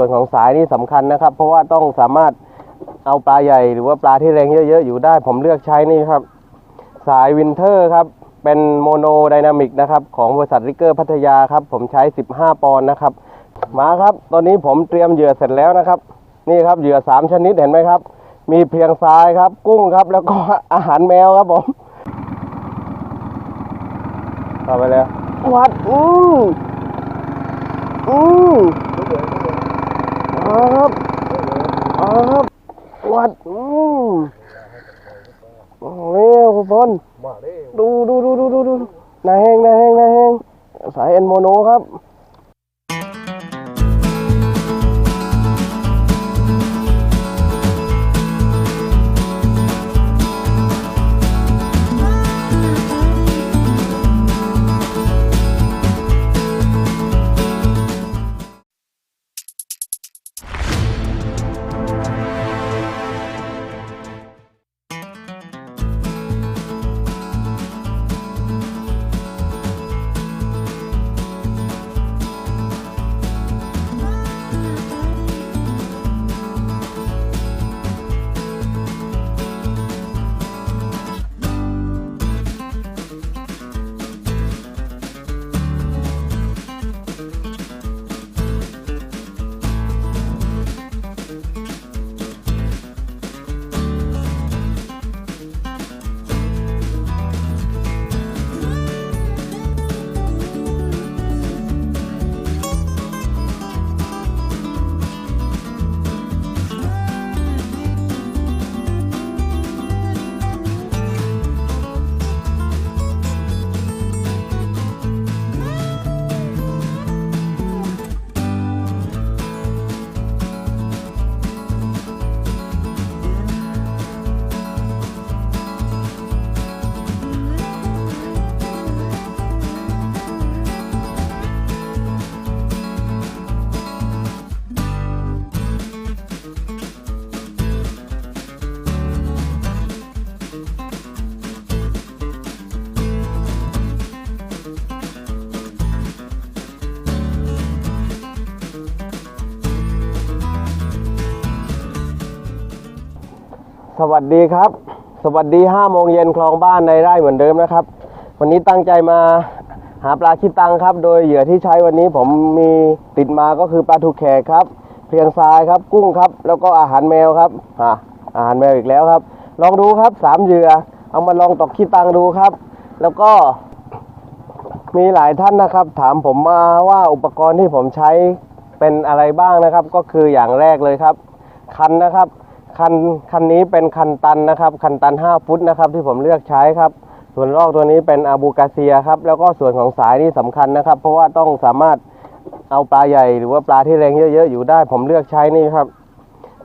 ส่วนของสายนี่สำคัญนะครับ เพราะว่าต้องสามารถเอาปลาใหญ่หรือว่าปลาที่แรงเยอะๆอยู่ได้ ผมเลือกใช้นี่ครับ สายวินเทอร์ครับ เป็นโมโนไดนามิกนะครับ ของบริษัทริกเกอร์พัทยาครับ ผมใช้ 15 ปอนด์นะครับ มาครับ ตอนนี้ผมเตรียมเหยื่อเสร็จแล้วนะครับ นี่ครับเหยื่อ 3 ชนิดเห็นไหมครับ มีเพียงทรายครับ กุ้งครับ แล้วก็อาหารแมวครับผมเข้าไปแล้ววัดอืออือเอาครับเอาครับ วัดอือโอ้ยคุณพลดูดูดูดูดูดูนายแหงนายแหงนายแหงสายเอ็นโมโนครับ สวัสดีครับ สวัสดี5โมงเย็นคลองบ้านในไร่เหมือนเดิมนะครับ วันนี้ตั้งใจมาหาปลาคิดตังครับ โดยเหยื่อที่ใช้วันนี้ผมมีติดมาก็คือปลาทูกแขกครับ เพียงทรายครับ กุ้งครับ แล้วก็อาหารแมวครับอ่าอาหารแมวอีกแล้วครับ ลองดูครับสามเหยื่อ เอามาลองตอกคิดตังดูครับ แล้วก็มีหลายท่านนะครับ ถามผมมาว่าอุปกรณ์ที่ผมใช้เป็นอะไรบ้างนะครับ ก็คืออย่างแรกเลยครับ คันนะครับ คันคันนี้เป็นคันตันนะครับ คันตัน 5 ฟุตนะครับที่ผมเลือกใช้ครับ ส่วนรอกตัวนี้เป็นอาบูกาเซียครับ แล้วก็ส่วนของสายนี่สำคัญนะครับ เพราะว่าต้องสามารถเอาปลาใหญ่หรือว่าปลาที่แรงเยอะๆอยู่ได้ ผมเลือกใช้นี่ครับ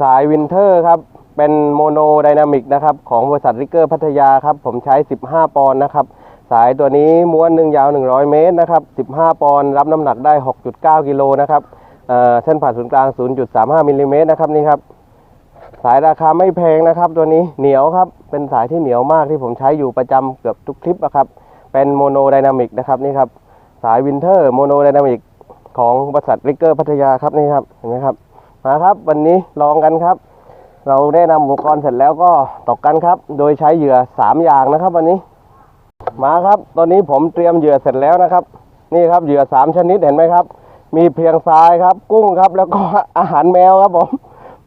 สายวินเทอร์ครับ เป็นโมโนไดนามิกนะครับ ของบริษัทริกเกอร์พัทยาครับ ผมใช้ 15 ปอนด์นะครับ สายตัวนี้ม้วนหนึ่งยาว 100 เมตรนะครับ 15 ปอนด์รับน้ำหนักได้ 6.9 กิโลนะครับเอ่อเส้นผ่านศูนย์กลาง 0.35มิลลิเมตรนะครับนี่ครับ สายราคาไม่แพงนะครับ ตัวนี้เหนียวครับ เป็นสายที่เหนียวมากที่ผมใช้อยู่ประจำเกือบทุกคลิปอะครับเป็นโมโนไดนามิกนะครับนี่ครับสายวินเทอร์โมโนไดนามิกของบริษัทริกเกอร์พัทยาครับนี่ครับเห็นไหมครับมาครับวันนี้ลองกันครับ เราได้นำอุปกรณ์เสร็จแล้วก็ตกกันครับ โดยใช้เหยื่อ 3 อย่างนะครับ วันนี้มาครับตอนนี้ผมเตรียมเหยื่อเสร็จแล้วนะครับ นี่ครับเหยื่อ 3 ชนิดเห็นไหมครับ มีเพียงทรายครับ กุ้งครับ แล้วก็อาหารแมวครับผม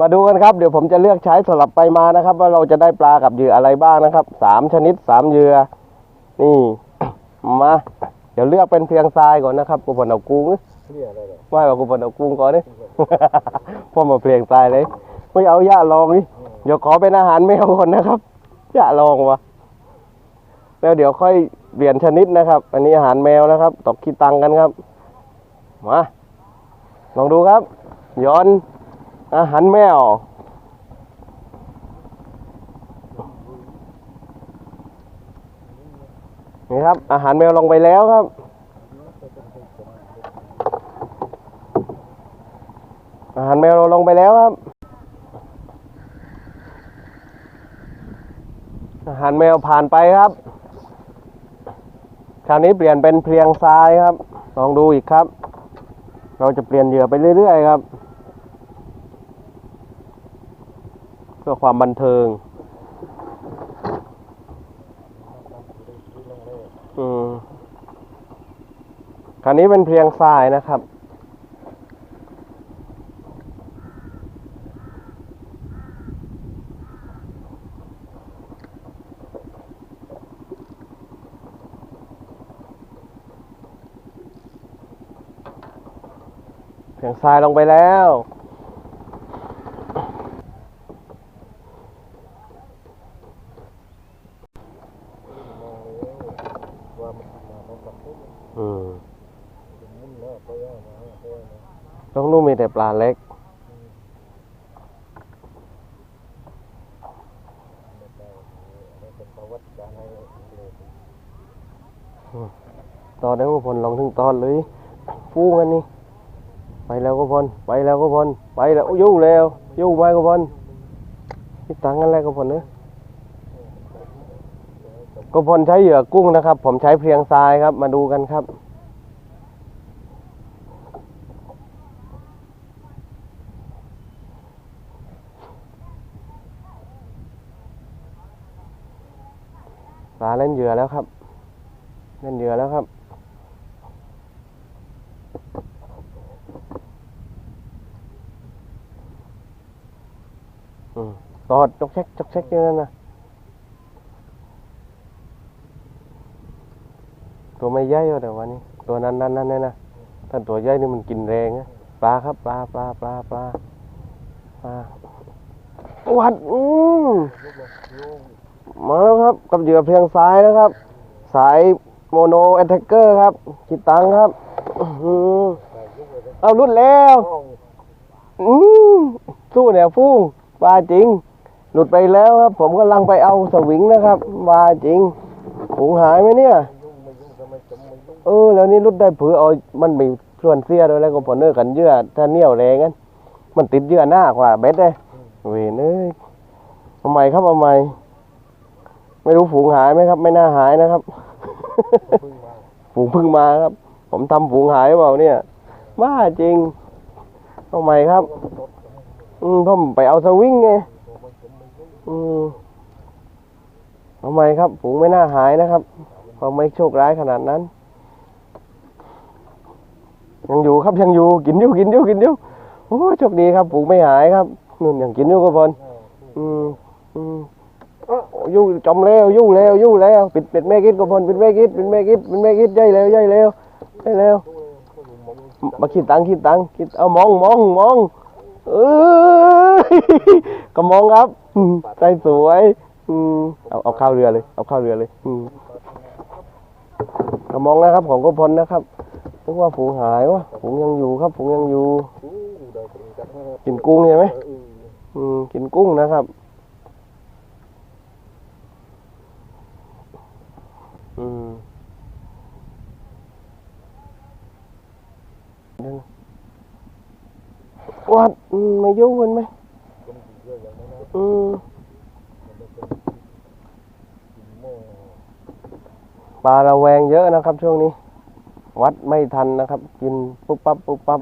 มาดูกันครับ เดี๋ยวผมจะเลือกใช้สลับไปมานะครับ ว่าเราจะได้ปลากับเหยื่ออะไรบ้างนะครับสามชนิดสามเหยื่อนี่มาเดี๋ยวเลือกเป็นเพียงทรายก่อนนะครับกูผลเอากุ้งไม่ว่ากูผลเอากุ้งก่อนนี่พ่อมาเพียงทรายเลยไม่เอาย่าลองนี่เดี๋ยวขอเป็นอาหารแมวก่อนนะครับย่าลองวะแล้วเดี๋ยวค่อยเปลี่ยนชนิดนะครับ อันนี้อาหารแมวนะครับ ตกขี้ตังกันครับมาลองดูครับย้อน อาหารแมว นี่ครับ อาหารแมวลงไปแล้วครับ อาหารแมวเราลงไปแล้วครับ อาหารแมวผ่านไปครับ คราวนี้เปลี่ยนเป็นเพียงทรายครับ ลองดูอีกครับ เราจะเปลี่ยนเหยื่อไปเรื่อยๆครับ พื่อความบันเทิง อืมคันนี้เป็นเพียงทรายนะครับเพียงทรายลงไปแล้ว อืมต้องนู่นมีแต่ป ลาเล็กตอนนี้ก็พลลงถึงตอนเลยฟูงกันนี่ ไปแล้วก็พลไปแล้วก็พลไปแล้วยู่แล้วยู่ไปก็พลคิดตังค์กันแล้วก็พลเนอะก็พลใช้เหยื่อกุ้งนะครับ ผมใช้เพียงทรายครับ มาดูกันครับ ปลาเล่นเหยื่อแล้วครับ เล่นเหยื่อแล้วครับ อืมตอดจกเช็คจกเช็คอยู่นั่นนะตัวไม่ใหญ่อกแต่ว่านี่ตัวนั้นนั้นนั่นเนี่ยนะถ้าตัวใหญ่นี่มันกินแรงนะปลาครับ ปลาปลาปลาปลาปลาวัดอืม ครับ กับเหยื่อเพียงซ้ายนะครับ สายโมโนแอตแทกเกอร์ครับคิดตังครับอือเอารุดแล้วอืมสู้เนี่ยฟูงว่าจริง หลุดไปแล้วครับ ผมกำลังไปเอาสวิงนะครับว่าจริงฝูงหายไหมเนี่ย เออ แล้วนี่รุดได้ผือเอามันมีส่วนเสียด้วยแล้วก็พอเนอร์กันเยื่อถ้าเนี่ยวแรงงั้นมันติดเยื่อหน้ากว่าเบ็ดเลยเวยเอ้ยทำไมครับทำไม ไม่รู้ฝูงหายไหมครับ ไม่น่าหายนะครับ ฝูงเพึ่งมาครับ ผมทำฝูงหายหรือเปล่าเนี่ยบ้าจริงทำไมครับ อืมผมไปเอาสวิงไงอืมทำไมครับ ฝูงไม่น่าหายนะครับเพราะไม่โชคร้ายขนาดนั้น ยังอยู่ครับยังอยู่กินอยู่กินอยู่กินอยู่โอ้โชคดีครับ ฝูงไม่หายครับนู่นยังกินอยู่ก็พลอืมอืมโอ้อ ยู่จมแล้วอยู่แล้วอยู่แล้วปิดปิดแม่กิดก็พลปิดแม่กิดปิดแม่กิดปิดแม่กิดใหญ่แล้วใหญ่แล้วใหญ่แล้วมาคิดตังคิดตังคิดเอามองมองมองเออก็มองครับใจสวยเอาเอาข้าวเรือเลย เอาข้าวเรือเลยก็มองนะครับ ของก็พลนะครับนึกว่าฝูงหายวะฝูงยังอยู่ครับฝูงยังอยู่ กินกุ้งใช่ไหมอืมกินกุ้งนะครับ อืมวัดอืมไม่ยุ่งมันไหมอืมปลาระแวงเยอะนะครับ ช่วงนี้ วัดไม่ทันนะครับ กินปุ๊บปั๊บปุ๊บปั๊บ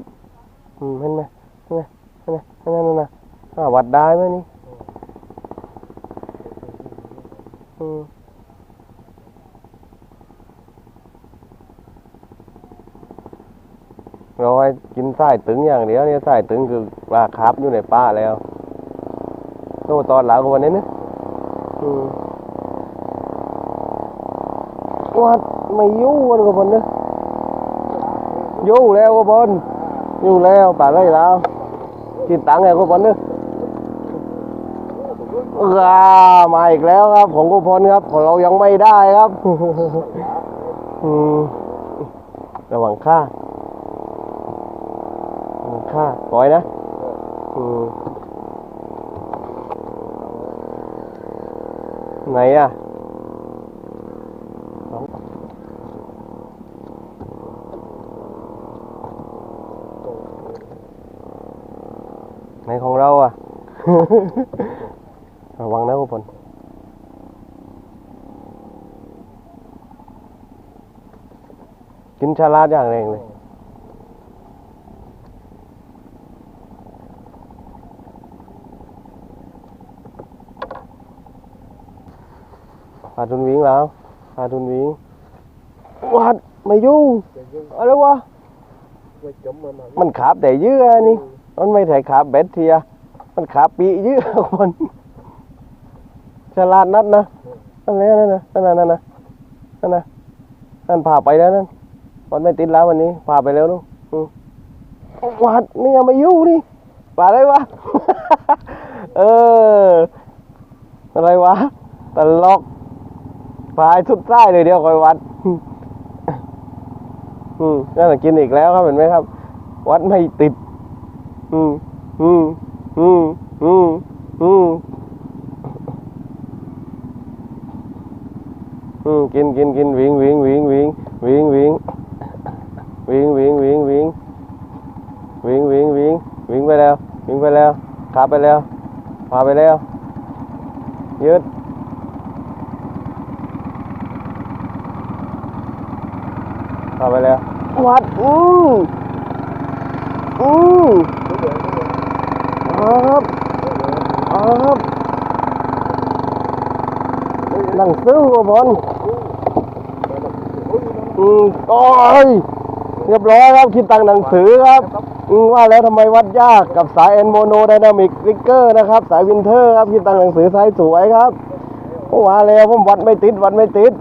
อืมเห็นไหมเห็นไหมเห็นไหมเห็นไหมนั่นนะอ่าวัดได้ไหมนี่อืม เราให้กินไส้ตึงอย่างเดียวเนี่ยไส้ตึงคือปลาคาร์ฟอยู่ในป้าแล้วโตตอนหลังกว่าวันนี้นะอืมวัดไม่อยู่วันกับวันนี้อยู่แล้วกับวันอยู่แล้วป่าไรแล้วกินตังค์ไงกับวันนี้อ่ามาอีกแล้วครับของกุพลครับ ของเรายังไม่ได้ครับอืมระวังค่า อืมค่าร้อยนะอืมไหนอะไหนของเราอะ ระวังนะคุณพลกินชาลาดอย่างแรงเลย ทุนวิ่งแล้วพาทุนวิ่งวัดไม่ยุ่งอะไรวะมันขาบแต่เยื่อนี่ มันไม่ใช่ขาบเบ็ดเทีย มันขาบปีเยื่อมันฉลาดนัดนะนั่นแหละนั่นนะนั่นนะนั่นนะนั่นนะนั่นพาไปแล้วนั่นมันไม่ติดแล้ววันนี้พาไปแล้วนู้นวัดนี่ยังไม่ยู่งนี่ปลาอะไรวะ เออ อะไรวะตลก พายสุดใต้เลยเดียวคอยวัด อืมนั่นนะกินอีกแล้วครับเห็นไหมครับ วัดไม่ติด อืมอืมอืมอืมอืมอืมกินกินกินวิ่งวิ่งวิ่งวิ่งวิ่งวิ่งวิ่งวิ่งวิ่งวิ่งวิ่งวิ่งวิ่งวิ่งไปแล้ว วิ่งไปแล้วขาไปแล้วพาไปแล้ว ยืด พาไปแล้ว วัด อืมอืมครับครับหนังซื้อกับบอลอืมโอ้ยเรียบร้อยครับคิดตังหนังสือครับอืมว่าแล้วทำไมวัดยากกับสายเอ็นโมโนไดนามิกลิกเกอร์นะครับ สายวินเทอร์ครับคิดตังหนังสือสายสวยครับว่าแล้วผมวัดไม่ติดวัดไม่ติด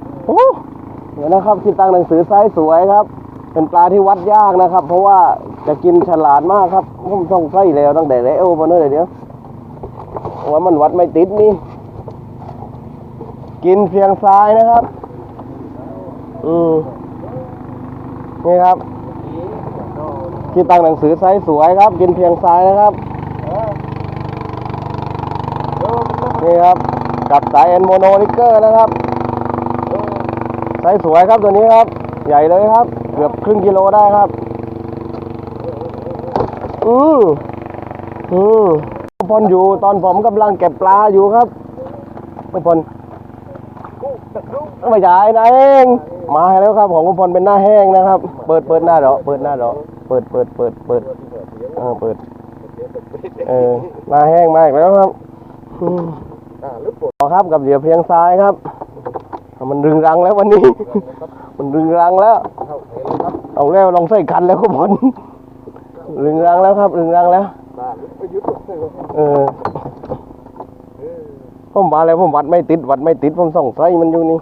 เดี๋ยวนะครับคิดตังหนังสือไซสายสวยครับ เป็นปลาที่วัดยากนะครับ เพราะว่าจะกินฉลาดมากครับผมต้องใส่แล้วตั้งแต่แล้วมาเนื่อยเดี๋ยวว่ามันวัดไม่ติดนี่ กินเพียงทรายนะครับ อืมนี่ครับที่ตั้งหนังสือไซส์สวยครับ กินเพียงทรายนะครับนี่ครับกับสายเอนโมโนลิเกอร์นะครับ ไซส์สวยครับตัวนี้ครับ ใหญ่เลยครับ เกือบครึ่งกิโลได้ครับ อืมอืมพลอยู่ตอนผมกำลังเก็บปลาอยู่ครับไม่พลไม่ใช่นายเองมาแล้วครับ ของคุณพลเป็นหน้าแห้งนะครับ เปิดเปิดหน้าเดาะเปิดหน้าเดาะเปิดเปิดเปิดเปิดเออเปิดเออหน้าแห้งมากแล้วครับอืมอ่าลึกปวดต่อครับกับเหยื่อเพียงซ้ายครับ มันรึงรังแล้ววันนี้ มันรึงรังแล้วเข้าเห็นเลยครับเอาแล้วลองใส่คันแล้วก็ผลรึงรังแล้วครับรึงรังแล้วตาลึกไปยุดเลยเออผมมาแล้วผมวัดไม่ติดวัดไม่ติดผมส่องไส้มันอยู่นี่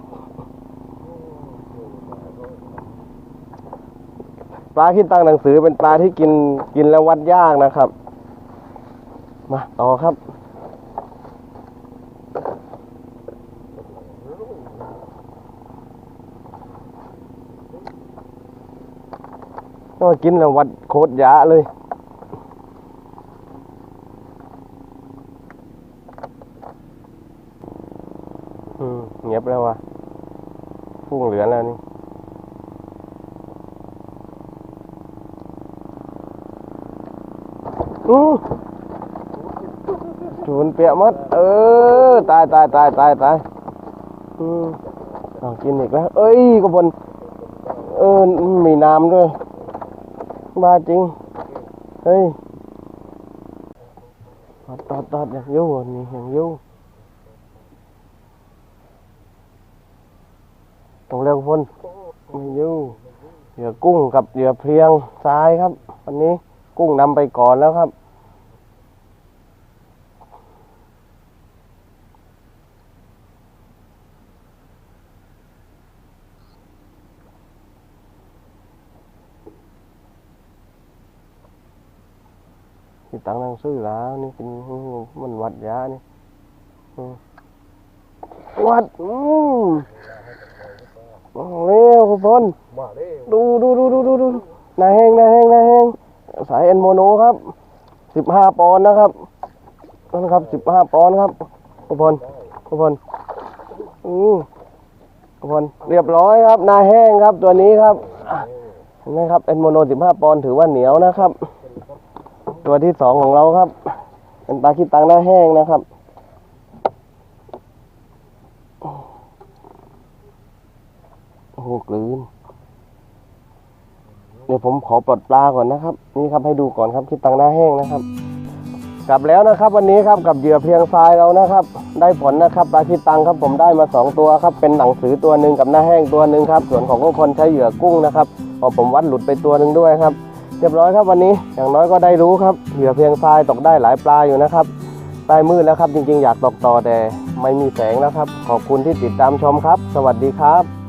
ปลาที่ตั้งหนังสือเป็นปลาที่กินกินแล้ววัดยากนะครับ มาต่อครับ ก็กินแล้ววัดโคตรยะเลย อืมเงียบแล้ววะพุ่งเหลือแล้วนี่อือจูนเปียกมัด เออ ตายตายตายตายตายอืมเอากินอีกแล้ว เอ้ยกบนเออ มีน้ำด้วย มาจริง เฮ้ยตอดตอดตอดอย่างอยุ่งนี่อย่างอยุ่งตรงเร็วพ้นไม่อยุ่งเหยื่อกุ้งกับเหยื่อเพลียงซ้ายครับ วันนี้กุ้งนำไปก่อนแล้วครับ ที่ตั้งหนังซื้อแล้วนี่เป็นมันวัดยานี่อืมวัดอืมเอาเร็วคุณพลมาเด้ดูดูดูดูดูดูนายแห้งนายแห้งนายแห้งสายเอ็นโมโนครับสิบห้าปอนด์นะครับนั่นครับสิบห้าปอนด์ครับคุณพลคุณพลอืมคุณพลเรียบร้อยครับนายแห้งครับตัวนี้ครับเห็นไหมครับเอ็นโมโนสิบห้าปอนด์ถือว่าเหนียวนะครับ ตัวที่สองของเราครับ เป็นปลาขี้ตังหน้าแห้งนะครับ โอ้โหกลืนเดี๋ยวผมขอปลดปลาก่อนนะครับ นี่ครับให้ดูก่อนครับขี้ตังหน้าแห้งนะครับ กลับแล้วนะครับ วันนี้ครับกับเหยื่อเพียงทรายเรานะครับ ได้ผลนะครับปลาคิดตังครับผมได้มาสองตัวครับ เป็นหนังสือตัวหนึ่งกับหน้าแห้งตัวหนึ่งครับ ส่วนของคนใช้เหยื่อกุ้งนะครับพอผมวัดหลุดไปตัวหนึ่งด้วยครับ เรียบร้อยครับวันนี้อย่างน้อยก็ได้รู้ครับเหยื่อเพียงทรายตกได้หลายปลาอยู่นะครับใต้มืดแล้วครับจริงๆ อยากตกต่อแต่ไม่มีแสงแล้วครับ ขอบคุณที่ติดตามชมครับ สวัสดีครับ